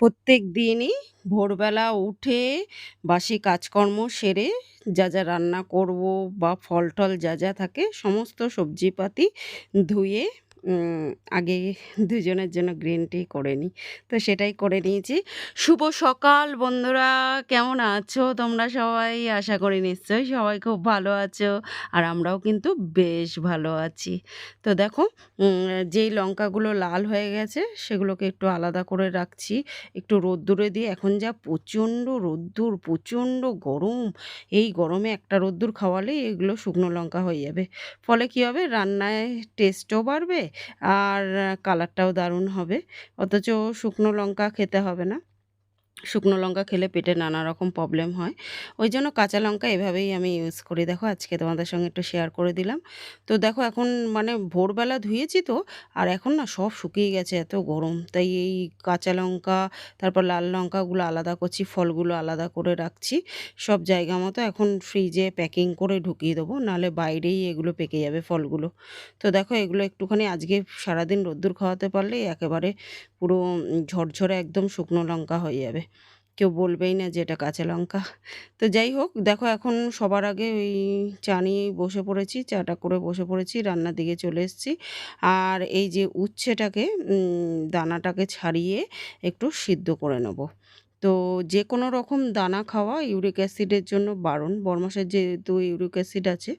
প্রত্যেক দিনই ভোরবেলা উঠে বাসি কাজকর্ম সেরে যা যা রান্না করব বা ফল টল যা যা থাকে সমস্ত সবজিপাতি ধুয়ে আগে দুজনের জন্য গ্রিন টি করে নিই তো সেটাই করে নিয়েছি। শুভ সকাল বন্ধুরা, কেমন আছো? তোমরা সবাই? আশা করি নিশ্চয়ই সবাই খুব ভালো আছো আর আমরাও কিন্তু বেশ ভালো আছি। তো দেখো যেই লঙ্কাগুলো লাল হয়ে গেছে, সেগুলোকে একটু আলাদা করে রাখছি। একটু রোদ্দুরে দিয়ে এখন যা প্রচণ্ড রোদ্দুর, প্রচণ্ড গরম। এই গরমে একটা রোদ্দুর খাওয়ালেই এগুলো শুকনো লঙ্কা হয়ে যাবে। ফলে কী হবে? রান্নায় টেস্টও বাড়বে আর কালারটাও দারুণ হবে। অথচ শুকনো লঙ্কা খেতে হবে না। শুকনো লঙ্কা খেলে পেটে নানা রকম প্রবলেম হয়। ওই জন্য কাঁচা লঙ্কা এভাবেই আমি ইউজ করি। দেখো, আজকে তোমাদের সঙ্গে একটু শেয়ার করে দিলাম। তো দেখো, এখন মানে ভোরবেলা ধুয়েছি তো, আর এখন না সব শুকিয়ে গেছে, এত গরম। তাই এই কাঁচা লঙ্কা, তারপর লাল লঙ্কাগুলো আলাদা করছি, ফলগুলো আলাদা করে রাখছি। সব জায়গা মতো এখন ফ্রিজে প্যাকিং করে ঢুকিয়ে দেবো, নাহলে বাইরেই এগুলো পেকে যাবে ফলগুলো। তো দেখো, এগুলো একটুখানি আজকে সারাদিন রোদ্দুর খাওয়াতে পারলেই একেবারে পুরো ঝরঝরে একদম শুকনো লঙ্কা হয়ে যাবে। কেউ বলবেই না যে এটা কাঁচা লঙ্কা। তো যাই হোক, দেখো এখন সবার আগে ওই চা নিয়েই বসে পড়েছি, চাটা করে বসে পড়েছি, রান্নার দিকে চলে এসেছি। আর এই যে উচ্ছেটাকে দানাটাকে ছাড়িয়ে একটু সিদ্ধ করে নেব। তো যে কোনো রকম দানা খাওয়া ইউরিক অ্যাসিডের জন্য বারণ। বরমাসের যেহেতু ইউরিক অ্যাসিড আছে,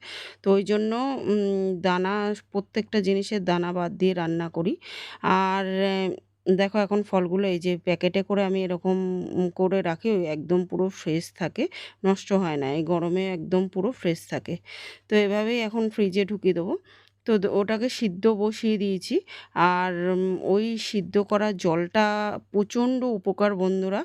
তো ওই জন্য দানা, প্রত্যেকটা জিনিসের দানা বাদ দিয়ে রান্না করি। আর দেখো এখন ফলগুলো এই যে প্যাকেটে করে আমি এরকম করে রাখি একদম পুরো ফ্রেশ থাকে, নষ্ট হয় না। এই গরমে একদম পুরো ফ্রেশ থাকে। তো এভাবেই এখন ফ্রিজে ঢুকিয়ে দেবো। তো ওটাকে সিদ্ধ বসিয়ে দিয়েছি। আর ওই সিদ্ধ করা জলটা প্রচণ্ড উপকার বন্ধুরা।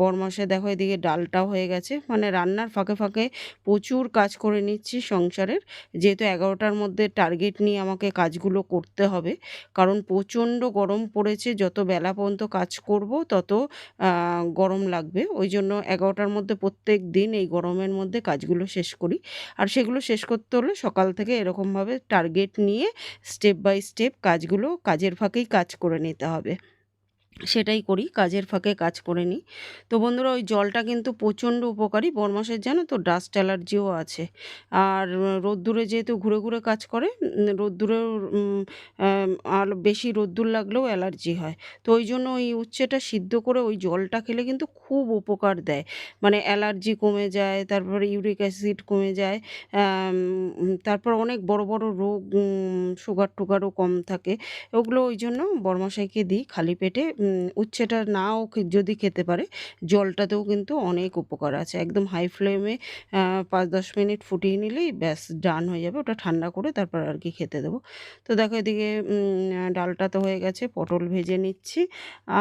বরমাসে দেখো এদিকে ডালটাও হয়ে গেছে। মানে রান্নার ফাঁকে ফাঁকে প্রচুর কাজ করে নিচ্ছি সংসারের। যেহেতু এগারোটার মধ্যে টার্গেট নিয়ে আমাকে কাজগুলো করতে হবে। কারণ প্রচণ্ড গরম পড়েছে, যত বেলা পর্যন্ত কাজ করব তত গরম লাগবে। ওই জন্য এগারোটার মধ্যে প্রত্যেক দিন এই গরমের মধ্যে কাজগুলো শেষ করি। আর সেগুলো শেষ করতে হলে সকাল থেকে এরকমভাবে টার্গেট নিয়ে স্টেপ বাই স্টেপ কাজগুলো কাজের ফাঁকেই কাজ করে নিতে হবে। সেটাই করি কাজের ফাঁকে কাজ করে নিই। তো বন্ধুরা ওই জলটা কিন্তু প্রচণ্ড উপকারী বরমাসের জানো তো ডাস্ট অ্যালার্জিও আছে। আর রোদ্দুরে যেহেতু ঘুরে ঘুরে কাজ করে উম, রোদ্দুরে আর বেশি রোদ্দুর লাগলেও অ্যালার্জি হয়। তো ওই জন্য ওই উচ্ছেটা সিদ্ধ করে ওই জলটা খেলে কিন্তু খুব উপকার দেয়। মানে অ্যালার্জি কমে যায় তারপরে ইউরিক অ্যাসিড কমে যায় তারপর অনেক বড় বড় রোগ সুগার টুগারও কম থাকে। ওগুলো ওই জন্য বরমশাইকে দিই খালি পেটে উচ্ছেটা নাও যদি খেতে পারে, জলটাতেও কিন্তু অনেক উপকার আছে। একদম হাই ফ্লেমে পাঁচ দশ মিনিট ফুটিয়ে নিলেই ব্যাস ডান হয়ে যাবে। ওটা ঠান্ডা করে তারপর আর কি খেতে দেবো। তো দেখো এদিকে ডালটা তো হয়ে গেছে, পটল ভেজে নিচ্ছি।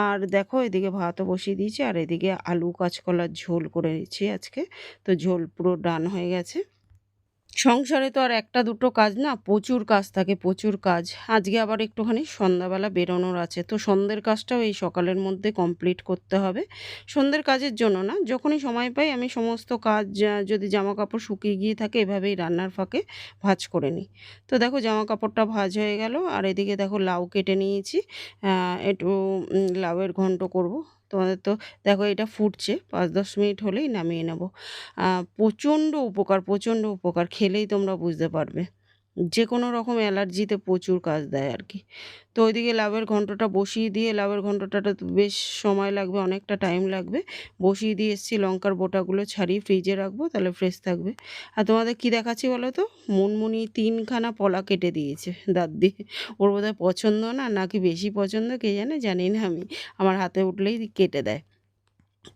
আর দেখো এদিকে ভাতও বসিয়ে দিয়েছি, আর এদিকে আলু কাঁচকলার ঝোল করে নিচ্ছি আজকে। তো ঝোল পুরো ডান হয়ে গেছে। সংসারে তো আর একটা দুটো কাজ না, প্রচুর কাজ থাকে, প্রচুর কাজ। আজকে আবার একটুখানি সন্ধ্যাবেলা বেরোনোর আছে, তো সন্ধ্যের কাজটাও এই সকালের মধ্যে কমপ্লিট করতে হবে। সন্ধ্যের কাজের জন্য না, যখনই সময় পাই আমি সমস্ত কাজ যদি জামা কাপড় শুকিয়ে গিয়ে থাকে এভাবেই রান্নার ফাঁকে ভাঁজ করে নিই। তো দেখো জামা কাপড়টা ভাঁজ হয়ে গেল, আর এদিকে দেখো লাউ কেটে নিয়েছি একটু লাউয়ের ঘন্ট করব। তোমাদের তো দেখো এটা ফুটছে, পাঁচ দশ মিনিট হলেই নামিয়ে নেব। প্রচণ্ড উপকার প্রচণ্ড উপকার, খেলেই তোমরা বুঝতে পারবে। যে কোনো রকম অ্যালার্জিতে প্রচুর কাজ দেয় আর কি। তো ওইদিকে লাভের ঘন্টটা বসিয়ে দিয়ে লাভের ঘন্টটা বেশ সময় লাগবে, অনেকটা টাইম লাগবে। বসিয়ে দিয়ে এসেছি, লঙ্কার বোটাগুলো ছাড়িয়ে ফ্রিজে রাখব, তাহলে ফ্রেশ থাকবে। আর তোমাদের কি দেখাচ্ছি বলো তো? মুনমুনি তিনখানা পলা কেটে দিয়েছে দাঁত দিয়ে ওর বোধহয় পছন্দ না, নাকি বেশি পছন্দ কে জানে? জানি না আমি। আমার হাতে উঠলেই কেটে দেয়।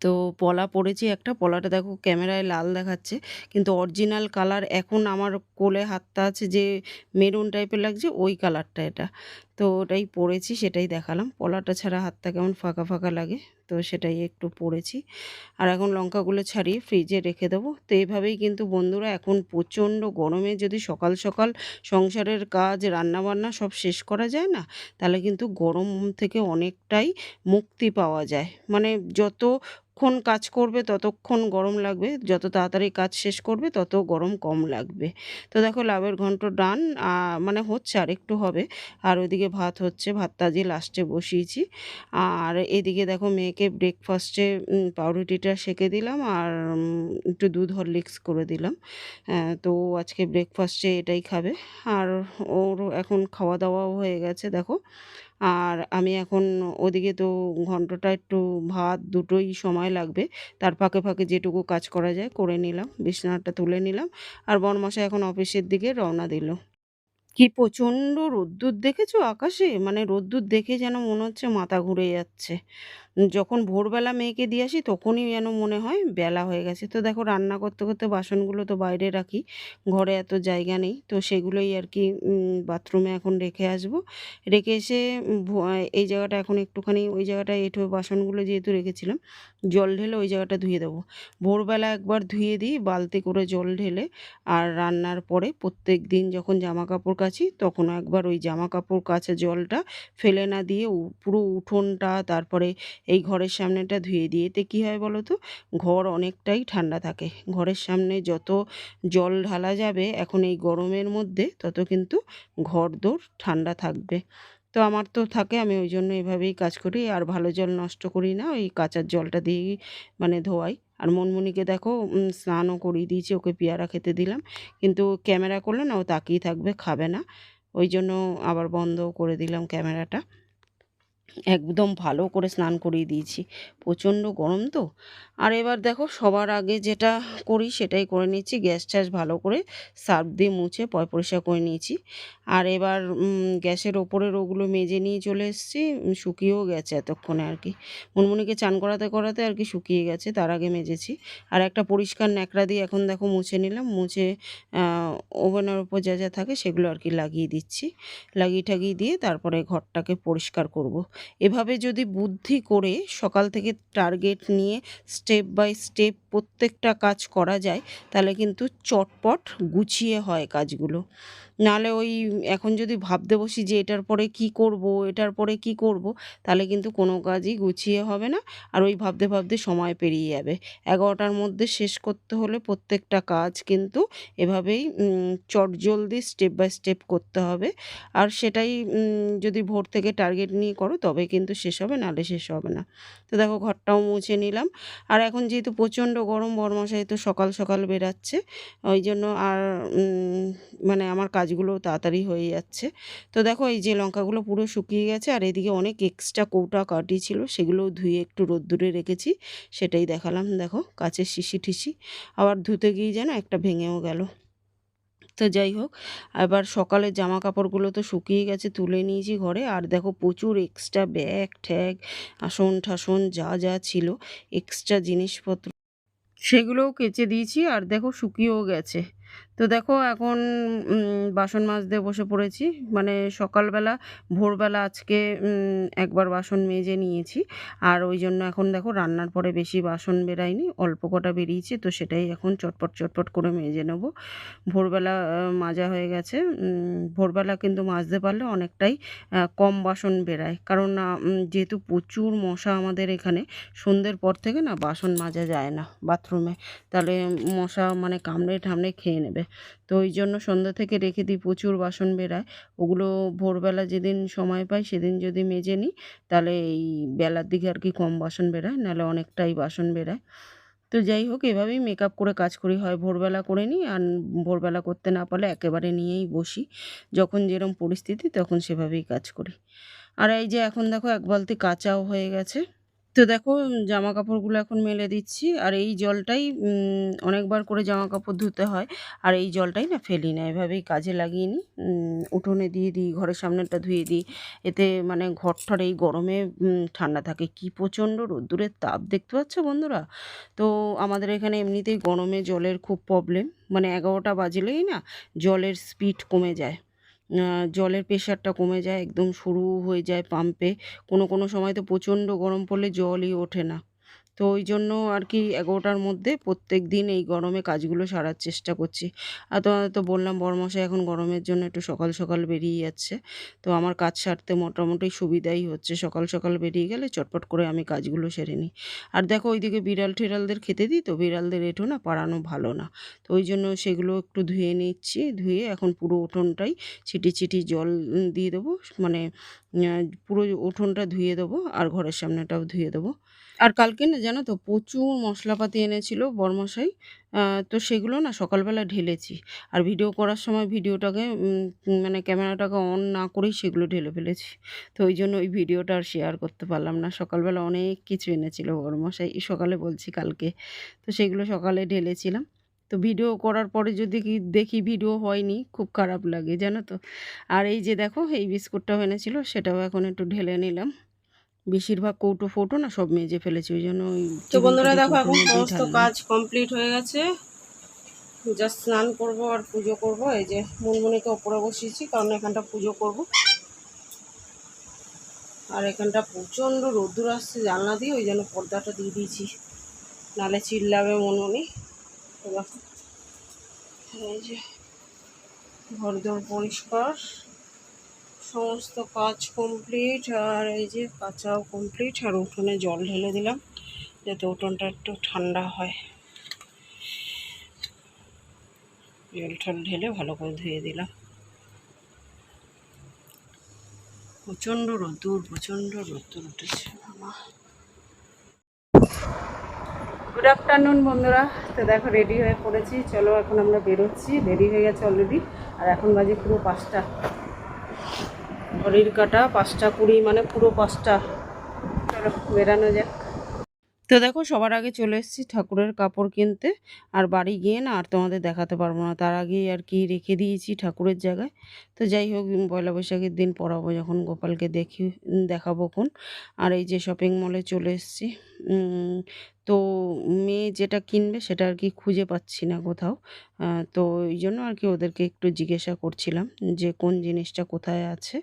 তো পলা পড়েছি একটা, পলাটা দেখো ক্যামেরায় লাল দেখাচ্ছে, কিন্তু অরিজিনাল কালার এখন আমার কোলে হাতটা আছে যে মেরুন টাইপের লাগছে, ওই কালারটা এটা। তো ওটাই পরেছি সেটাই দেখালাম। পলাটা ছাড়া হাতটা কেমন ফাঁকা ফাঁকা লাগে, তো সেটাই একটু পরেছি আর এখন লঙ্কাগুলো ছাড়িয়ে ফ্রিজে রেখে দেবো। তো এইভাবেই কিন্তু বন্ধুরা এখন প্রচণ্ড গরমে যদি সকাল সকাল সংসারের কাজ, রান্নাবান্না সব শেষ করা যায় না, তাহলে কিন্তু গরম থেকে অনেকটাই মুক্তি পাওয়া যায়। মানে যত যতক্ষণ কাজ করবে, ততক্ষণ গরম লাগবে। যত তাড়াতাড়ি কাজ শেষ করবে, তত গরম কম লাগবে। তো দেখো লাভের ঘন্ট ডান মানে হচ্ছে আর একটু হবে। আর ওইদিকে ভাত হচ্ছে, ভাতটা দিয়ে লাস্টে বসিয়েছি। আর এদিকে দেখো, মেয়েকে ব্রেকফাস্টে পাউরুটিটা সেঁকে দিলাম আর একটু দুধ হরলিক্স করে দিলাম। তো আজকে ব্রেকফাস্টে এটাই খাবে। আর ওর এখন খাওয়া দাওয়াও হয়ে গেছে, দেখো। আর আমি এখন ওদিকে তো ঘন্টটা একটু ভাত দুটোই সময় লাগবে। তার ফাঁকে ফাঁকে যেটুকু কাজ করা যায় করে নিলাম, বিছানাটা তুলে নিলাম আর বনমশা এখন অফিসের দিকে রওনা দিল। কি প্রচণ্ড রোদ্দুর দেখেছ আকাশে? মানে রোদ্দুর দেখে যেন মনে হচ্ছে মাথা ঘুরে যাচ্ছে। যখন ভোরবেলা মেয়েকে দিয়ে আসি, তখনই যেন মনে হয় বেলা হয়ে গেছে। তো দেখো, রান্না করতে করতে বাসনগুলো তো বাইরে রাখি, ঘরে এত জায়গা নেই। তো সেগুলোই আর কি বাথরুমে এখন রেখে আসব। রেখে এসে এই জায়গাটা এখন একটুখানি, ওই জায়গাটায় এঁটো বাসনগুলো যেহেতু রেখেছিলাম, জল ঢেলে ওই জায়গাটা ধুয়ে দেবো। ভোরবেলা একবার ধুয়ে দিই, বালতি করে জল ঢেলে আর রান্নার পরে প্রত্যেক দিন যখন জামা কাপড় কাচি তখন একবার ওই জামা কাপড় কাচা জলটা ফেলে না দিয়ে পুরো উঠোনটা, তারপরে এই ঘরের সামনেটা ধুয়ে দিয়ে এতে কী হয় বলো তো? ঘর অনেকটাই ঠান্ডা থাকে। ঘরের সামনে যত জল ঢালা যাবে এখন এই গরমের মধ্যে, তত কিন্তু ঘর দোর ঠান্ডা থাকবে। তো আমার তো থাকে, আমি ওই জন্য এভাবেই কাজ করি। আর ভালো জল নষ্ট করি না, ওই কাঁচার জলটা দিয়েই মানে ধোয়াই। আর মনমুনিকে দেখো স্নানও করিয়ে দিয়েছি, ওকে পেয়ারা খেতে দিলাম। কিন্তু ক্যামেরা করলে না, ও তাকিয়ে থাকবে, খাবে না। ওই জন্য আবার বন্ধও করে দিলাম ক্যামেরাটা। একদম ভালো করে স্নান করিয়ে দিয়েছি। প্রচণ্ড গরম তো। আর এবার দেখো সবার আগে যেটা করি সেটাই করে নিচ্ছি। গ্যাস ট্যাস ভালো করে সার্ফ দিয়ে মুছে পয় পরিষ্কার করে নিয়েছি। আর এবার গ্যাসের ওপরের ওগুলো মেজে নিয়ে চলে এসেছি। শুকিয়েও গেছে এতক্ষণে আর কি। মুনমুনিকে চান করাতে করাতে আর কি শুকিয়ে গেছে, তার আগে মেজেছি। আর একটা পরিষ্কার ন্যাকড়া দিয়ে এখন দেখো মুছে নিলাম। মুছে ওভেনের ওপর যা যা থাকে সেগুলো আর কি লাগিয়ে দিচ্ছি। লাগিয়ে ঠাগিয়ে দিয়ে তারপরে ঘরটাকে পরিষ্কার করব। এভাবে যদি বুদ্ধি করে সকাল থেকে টার্গেট নিয়ে স্টেপ বাই স্টেপ প্রত্যেকটা কাজ করা যায়, তাহলে কিন্তু চটপট গুছিয়ে হয় কাজগুলো। নাহলে ওই এখন যদি ভাবতে বসি যে এটার পরে কি করব, এটার পরে কি করব, তাহলে কিন্তু কোনো কাজই গুছিয়ে হবে না। আর ওই ভাবতে ভাবতে সময় পেরিয়ে যাবে। এগারোটার মধ্যে শেষ করতে হলে প্রত্যেকটা কাজ কিন্তু এভাবেই চটজলদি স্টেপ বাই স্টেপ করতে হবে। আর সেটাই যদি ভোর থেকে টার্গেট নিয়ে করো, তবে কিন্তু শেষ হবে নাহলে শেষ হবে না। তো দেখো ঘরটাও মুছে নিলাম। আর এখন যেহেতু প্রচণ্ড গরম, বরমশাই তো সকাল সকাল বেরাচ্ছে, ওই জন্য আর মানে আমার কাজগুলো তাড়াতাড়ি হয়ে যাচ্ছে। তো দেখো এই যে লঙ্কাগুলো পুরো শুকিয়ে গেছে আর এদিকে অনেক এক্সট্রা কৌটা কাটি ছিল সেগুলোও ধুয়ে একটু রোদ্দুরে রেখেছি, সেটাই দেখালাম। দেখো কাচের শিশি ঠিসি আবার ধুতে গিয়ে যেন একটা ভেঙেও গেল। তো যাই হোক, এবার সকালে জামা কাপড়গুলো তো শুকিয়ে গেছে, তুলে নিয়েছি ঘরে। আর দেখো প্রচুর এক্সট্রা ব্যাগ ঠ্যাগ, আসন ঠাসন যা যা ছিল এক্সট্রা জিনিসপত্র, সেগুলোও কেচে দিয়েছি। আর দেখো শুকিয়েও গেছে। তো দেখো এখন বাসন মাজতে বসে পড়েছি। মানে সকালবেলা, ভোরবেলা আজকে একবার বাসন মেজে নিয়েছি। আর ওই জন্য এখন দেখো রান্নার পরে বেশি বাসন বেরায়নি, অল্প কটা বেরিয়েছে। তো সেটাই এখন চটপট চটপট করে মেজে নেব। ভোরবেলা মাজা হয়ে গেছে। ভোরবেলা কিন্তু মাজতে পারলে অনেকটাই কম বাসন বেরায়। কারণ যেহেতু প্রচুর মশা আমাদের এখানে, সন্ধ্যের পর থেকে না বাসন মাজা যায় না বাথরুমে। তাহলে মশা মানে কামড়ে ঠামড়ে খেয়ে নেবে। তো ওই জন্য সন্ধ্যা থেকে রেখে দিই প্রচুর বাসন বেরায় ওগুলো ভোরবেলা যেদিন সময় পাই সেদিন যদি মেজে নিই, তাহলে এই বেলার দিকে আর কি কম বাসন বেরায় নাহলে অনেকটাই বাসন বেরায় তো যাই হোক, এভাবেই মেকআপ করে কাজ করি, হয় ভোরবেলা করে নিই আর ভোরবেলা করতে না পারলে একেবারে নিয়েই বসি। যখন যেরম পরিস্থিতি তখন সেভাবেই কাজ করি। আর এই যে এখন দেখো এক বালতি কাঁচাও হয়ে গেছে। তো দেখো জামা কাপড়গুলো এখন মেলে দিচ্ছি। আর এই জলটাই অনেকবার করে জামা কাপড় ধুতে হয়। আর এই জলটাই না ফেলি না, এভাবেই কাজে লাগিয়ে নিই। উঠোনে দিয়ে দিই, ঘরের সামনেটা ধুয়ে দিই। এতে মানে ঘর ঠর এই গরমে ঠান্ডা থাকে। কি প্রচণ্ড রোদ্দুরের তাপ দেখতে পাচ্ছ বন্ধুরা? তো আমাদের এখানে এমনিতেই গরমে জলের খুব প্রবলেম মানে এগারোটা বাজলেই না জলের স্পিড কমে যায়। জলের প্রেশারটা কমে যায়, একদম শুরু হয়ে যায় পাম্পে কোনো কোনো সময় তো প্রচণ্ড গরম পড়লে জলই ওঠে না। তো ওই জন্য আর কি এগারোটার মধ্যে প্রত্যেক দিন এই গরমে কাজগুলো সারার চেষ্টা করছি। আর তোমাদের তো বললাম, বরমশাই এখন গরমের জন্য একটু সকাল সকাল বেরিয়ে যাচ্ছে। তো আমার কাজ সারতে মোটামুটি সুবিধাই হচ্ছে। সকাল সকাল বেরিয়ে গেলে চটপট করে আমি কাজগুলো সেরে নিই। আর দেখো ওইদিকে বিড়াল টিড়ালদের খেতে দিই তো, বিড়ালদের এঁঠো না পাড়ানো ভালো না। তো ওই জন্য সেগুলো একটু ধুয়ে নিচ্ছি, ধুয়ে এখন পুরো উঠোনটাই ছিটি ছিটি জল দিয়ে দেবো। মানে পুরো উঠোনটা ধুয়ে দেবো আর ঘরের সামনেটাও ধুয়ে দেবো। আর কালকে না জানো তো প্রচুর মশলাপাতি এনেছিল বরমশাই তো সেগুলো না সকালবেলা ঢেলেছি। আর ভিডিও করার সময় ভিডিওটাকে মানে ক্যামেরাটাকে অন না করেই সেগুলো ঢেলে ফেলেছি। তো ওই জন্য ওই ভিডিওটা আর শেয়ার করতে পারলাম না। সকালবেলা অনেক কিছু এনেছিল বরমশাই সকালে বলছি কালকে। তো সেগুলো সকালে ঢেলেছিলাম। তো ভিডিও করার পরে যদি কি দেখি ভিডিও হয়নি, খুব খারাপ লাগে, জানো তো। আর এই যে দেখো, এই বিস্কুটটাও এনেছিল, সেটাও এখন একটু ঢেলে নিলাম। বেশিরভাগ কৌটো ফোটো না সব মেজে ফেলেছি ওই জন্য ওই তো বন্ধুরা দেখো এখন সমস্ত কাজ কমপ্লিট হয়ে গেছে। জাস্ট স্নান করব আর পুজো করব। এই যে মুনমুনিকে ওপরে বসিয়েছি কারণ এখানটা পুজো করব। আর এখানটা প্রচণ্ড রোদ্দুর আসছে জানলা দিয়ে ওই জন্য পর্দাটা দিয়ে দিয়েছি। নালে চিল্লাবে মনমনি। এই যে ঘরদোর পরিষ্কার। সমস্ত কাজ কমপ্লিট আর এই যে কাঁচাও কমপ্লিট আর উঠোনে জল ঢেলে দিলাম, যাতে উঠোনটা একটু ঠান্ডা হয়। জল টল ঢেলে ভালো করে ধুয়ে দিলাম। প্রচণ্ড রোদ্দুর প্রচণ্ড রোদ্দুর উঠেছে, বাবা। গুড আফটারনুন বন্ধুরা। তো দেখো রেডি হয়ে পড়েছি। চলো, এখন আমরা বেরোচ্ছি। রেডি হয়ে গেছে অলরেডি আর এখন বাজে পুরো পাঁচটা। ঘড়ির কাটা, পাঁচটা কুড়ি মানে পুরো পাঁচটা। বেরানো যাক। তো দেখো, সবার আগে চলে এসেছি ঠাকুরের কাপড় কিনতে। আর বাড়ি গিয়ে না আর তোমাদের দেখাতে পারব না। তার আগেই আর কি রেখে দিয়েছি ঠাকুরের জায়গায়। তো যাই হোক, পয়লা বৈশাখের দিন পড়াবো যখন গোপালকে দেখি দেখাবো কোন। আর এই যে শপিং মলে চলে এসেছি। তো মেয়ে যেটা কিনবে সেটা আর কি খুঁজে পাচ্ছি না কোথাও। তো এই জন্য আর কি ওদেরকে একটু জিজ্ঞাসা করছিলাম যে কোন জিনিসটা কোথায় আছে।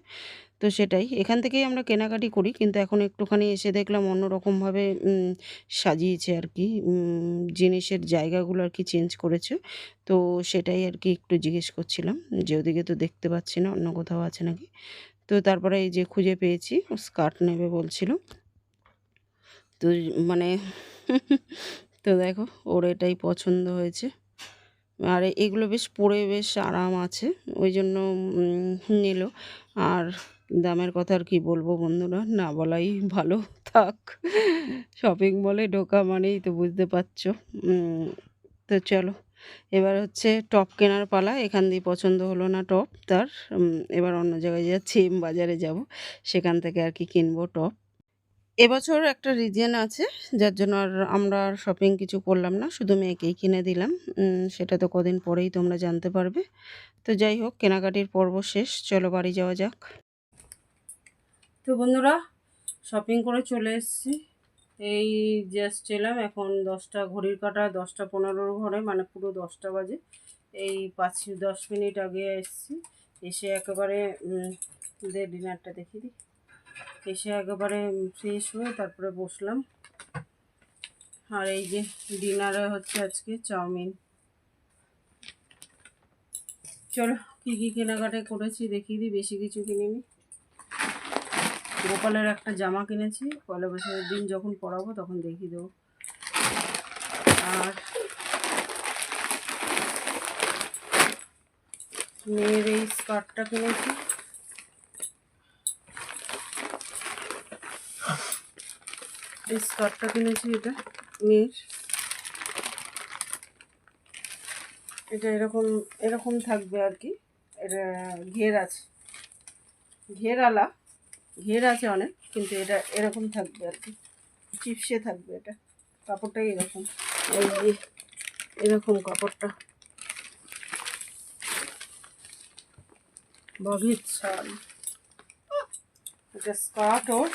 তো সেটাই, এখান থেকেই আমরা কেনাকাটি করি, কিন্তু এখন একটুখানি এসে দেখলাম অন্যরকমভাবে সাজিয়েছে আর কি জিনিসের জায়গাগুলো আর কি চেঞ্জ করেছে। তো সেটাই আর কি একটু জিজ্ঞেস করছিলাম যে ওদিকে তো দেখতে পাচ্ছি না, অন্য কোথাও আছে নাকি? তো তারপরে এই যে খুঁজে পেয়েছি, স্কার্ট নেবে বলছিল। তো মানে তো দেখো, ওর এটাই পছন্দ হয়েছে। আর এগুলো বেশ পরে বেশ আরাম আছে, ওই জন্য নিল। আর দামের কথা আর কি বলব বন্ধুরা, না বলাই ভালো, থাক। শপিং মলে ঢোকা মানেই তো বুঝতে পারছ। তো চলো, এবার হচ্ছে টপ কেনার পালা, এখান দিয়ে পছন্দ হলো না টপ, তার এবার অন্য জায়গায় যাচ্ছি বাজারে যাব, সেখান থেকে আর কি কিনবো টপ। এবছর একটা রিজন আছে, যার জন্য আর আমরা শপিং কিছু করলাম না, শুধু মেয়েকেই কিনে দিলাম। সেটা তো কদিন পরেই তোমরা জানতে পারবে। তো যাই হোক, কেনাকাটির পর্ব শেষ, চলো বাড়ি যাওয়া যাক। তো বন্ধুরা শপিং করে চলে এসেছি। এই জাস্ট এলাম, এখন দশটা, ঘড়ির কাটা দশটা পনেরোর ঘরে মানে পুরো দশটা বাজে। এই পাঁচ, দশ মিনিট আগে এসেছি। এসে একেবারে ডিনারটা দেখি দিই। এসে একেবারে ফ্রেশ হয়ে তারপরে বসলাম। আর এই যে ডিনারে হচ্ছে আজকে চাউমিন। চলো, কী কী কেনাকাটা করেছি দেখিয়ে দিই, বেশি কিছু কিনিনি। গোপালের একটা জামা কিনেছি, পয়লা বৈশাখের দিন যখন পরাবো তখন দেখিয়ে দেবো। আর মেয়ের এই স্কার্টটা কিনেছি। এই স্কার্টটা কিনেছি এটা, মেয়ের। এটা এরকম এরকম থাকবে আর কি। এটা ঘের আছে। ঘেরালা, ঘের আছে অনেক, কিন্তু এটা এরকম থাকবে আর কি। চিপসে থাকবে এটা। কাপড়টাই এরকম। এই যে, এরকম কাপড়টা। বাঘের ছাল এটা স্কার্ট ওর।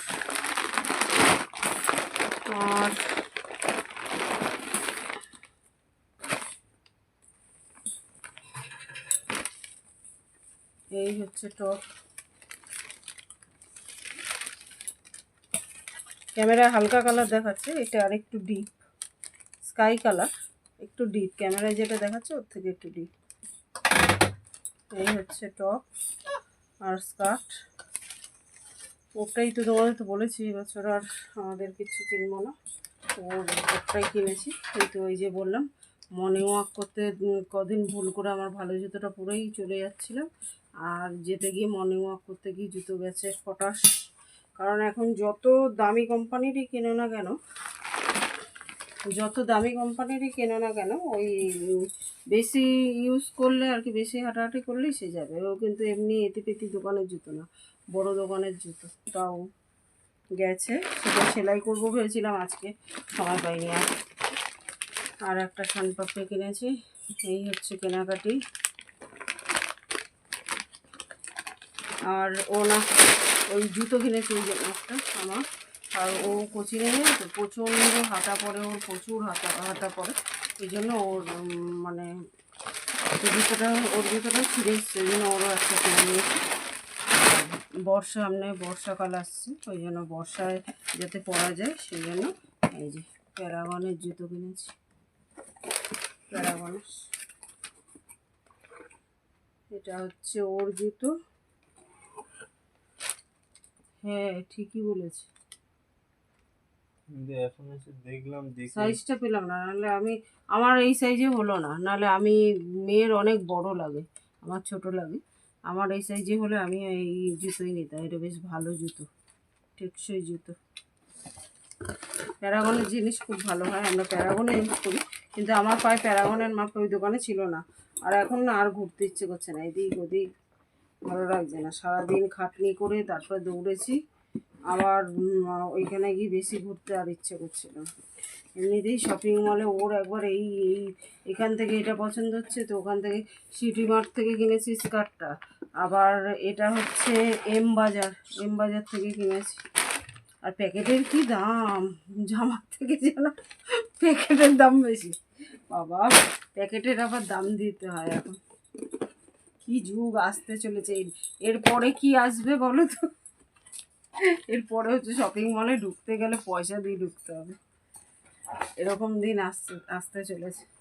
আর এই হচ্ছে টপ ক্যামেরা হালকা কালার দেখাচ্ছে, এটা আর একটু ডিপ স্কাই কালার একটু ডিপ ক্যামেরায় যেটা দেখাচ্ছে, ওর থেকে একটু ডিপ এই হচ্ছে টপ আর স্কার্ট। ওটাই তো তোমাদের তো বলেছি, এবছর আর আমাদের কিছু কিনবো না। ওর ওটাই কিনেছি। এই তো ওই যে বললাম মর্নিং ওয়াক করতে কদিন ভুল করে আমার ভালো জুতোটা পুরোই চলে যাচ্ছিল। আর যেতে গিয়ে মর্নিং ওয়াক করতে গিয়ে জুতো গেছে ফটাস কারণ এখন যত দামি কোম্পানিরই কেনো না কেন, যত দামি কোম্পানিরই কেনো না কেন, ওই বেশি ইউজ করলে আর কি, বেশি হাঁটাহাঁটি করলেই সে যাবে। ও কিন্তু এমনি এতে পেতি দোকানের জুতো না। বড় দোকানের জুতো তাও গেছে। সেটা সেলাই করব ভেবেছিলাম আজকে, সময় পাইনি আর। আর একটা সানপাপড়ি কিনেছি, এই হচ্ছে কেনাকাটি। আর ও না, ওই জুতো কিনেছি ওই একটা আমার। আর ও কোচিংয়ে নেই তো প্রচণ্ড হাঁটা পড়ে, ওর প্রচুর হাতা হাতা পড়ে। এই জন্য ওর মানে জুতোটা, ওর জুতোটা ছিঁড়ে এসছে। ওই জন্য ওরও একটা কিনে নিয়েছি। বর্ষা সামনে বর্ষাকাল আসছে ওই জন্য বর্ষায় যাতে পরা যায় সেই জন্য এই যে প্যারাগনের জুতো কিনেছি। প্যারাগনের। এটা হচ্ছে ওর জুতো। হ্যাঁ ঠিকই বলেছে। এখন এসে দেখলাম দেখি। সাইজটা পেলাম না নাহলে আমি আমার এই সাইজে হলো না নাহলে আমি মেয়ের অনেক বড় লাগে আমার ছোট লাগে। আমার এই সাইজে হলে আমি এই জুতোই নিতাম। এটা বেশ ভালো জুতো, টেকসই জুতো। প্যারাগনের জিনিস খুব ভালো হয়, আমরা প্যারাগনে ইউজ করি, কিন্তু আমার পায়ে প্যারাগনের মাপে ওই দোকানে ছিল না। আর এখন না, আর ঘুরতে ইচ্ছে করছে না, এদিক ওদিক ভালো লাগছে না। সারাদিন খাটনি করে তারপরে দৌড়েছি, আবার ওইখানে গিয়ে বেশি ঘুরতে আর ইচ্ছে করছিল এমনিতেই শপিং মলে ওর একবার এই এই, এখান থেকে এটা পছন্দ হচ্ছে, তো ওখান থেকে সিটি মার্ট থেকে কিনেছি স্কার্টটা। আবার এটা হচ্ছে এম বাজার এম বাজার থেকে কিনেছি। আর প্যাকেটের কি দাম? জামার থেকে যেন প্যাকেটের দাম বেশি। বাবা, প্যাকেটের আবার দাম দিতে হয় এখন। কি যুগ আসতে চলেছে। এর- এরপরে কি আসবে বলো তো? এরপরে হচ্ছে শপিং মলে ঢুকতে গেলে পয়সা দিয়ে ঢুকতে হবে। এরকম দিন আসতে আসতে চলেছে।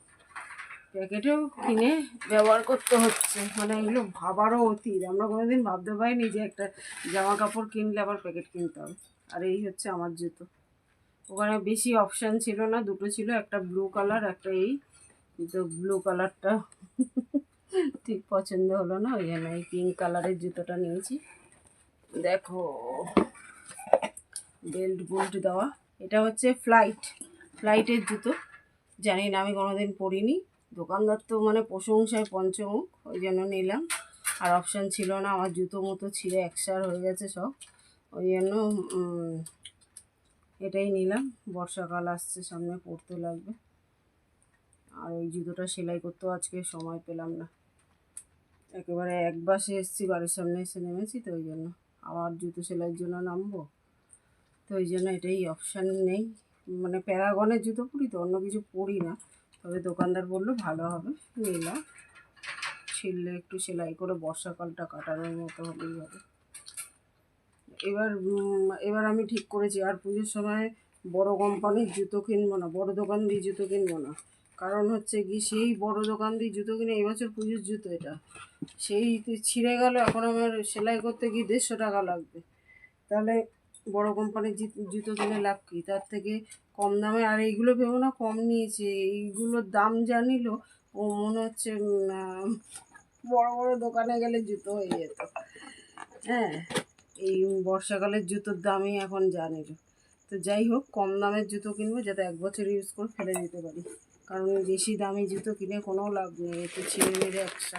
প্যাকেটেও কিনে ব্যবহার করতে হচ্ছে। মানে এগুলো ভাবারও অতীত। আমরা কোনোদিন ভাবতে পারিনি যে একটা জামা কাপড় কিনলে আবার প্যাকেট কিনতে হবে। আর এই হচ্ছে আমার জুতো। ওখানে বেশি অপশান ছিল না, দুটো ছিল, একটা ব্লু কালার, একটা এই। কিন্তু ব্লু কালারটা ঠিক পছন্দ হলো না, ওই জন্য এই পিঙ্ক কালারের জুতোটা নিয়েছি। দেখো, বেল্ট বুল্ট দেওয়া। এটা হচ্ছে ফ্লাইট। ফ্লাইটের জুতো। জানি না, আমি কোনোদিন পরিনি। দোকানদার তো মানে প্রশংসায় পঞ্চমুখ, ওই জন্য নিলাম। আর অপশান ছিল না, আমার জুতো মতো ছিঁড়ে একসার হয়ে গেছে সব। ওই জন্য এটাই নিলাম। বর্ষাকাল আসছে, সামনে পড়তে লাগবে। আর ওই জুতোটা সেলাই করতেও আজকে সময় পেলাম না। একেবারে এক বাসে এসেছি, বাড়ির সামনে এসে নেমেছি, তো ওই জন্য। আবার জুতো সেলাইয়ের জন্য নামবো। তো ওই জন্য এটাই অপশান নেই। মানে প্যারাগনের জুতো পরি তো, অন্য কিছু পরি না। তবে দোকানদার বলল, ভালো হবে নিলাম ছিললে একটু সেলাই করে বর্ষাকালটা কাটানোর মতো হলেই হবে। এবার এবার আমি ঠিক করেছি, আর পুজোর সময় বড় কোম্পানির জুতো কিনবো না, বড় দোকান দিয়ে জুতো কিনবো না। কারণ হচ্ছে কি, সেই বড় দোকান দিয়ে জুতো কিনে এবছর পুজোর জুতো এটা। সেই ছিঁড়ে গেল, এখন আমার সেলাই করতে গিয়ে দেড়শো টাকা লাগবে। তাহলে বড় কোম্পানির জুতো কিনে লাভ কি? তার থেকে কম দামে, আর এইগুলো ভেবো না, কম নিয়েছে। এইগুলোর দাম জানিল, ও মনে হচ্ছে বড় বড় দোকানে গেলে জুতো হয়ে যেত। হ্যাঁ এই বর্ষাকালের জুতোর দামই এখন জানিল। তো যাই হোক, কম দামের জুতো কিনবো, যাতে এক বছর ইউজ করে ফেলে দিতে পারি। কারণ বেশি দামি জুতো কিনে কোনো লাভ নেই একটু ছিঁড়ে মেরে একসা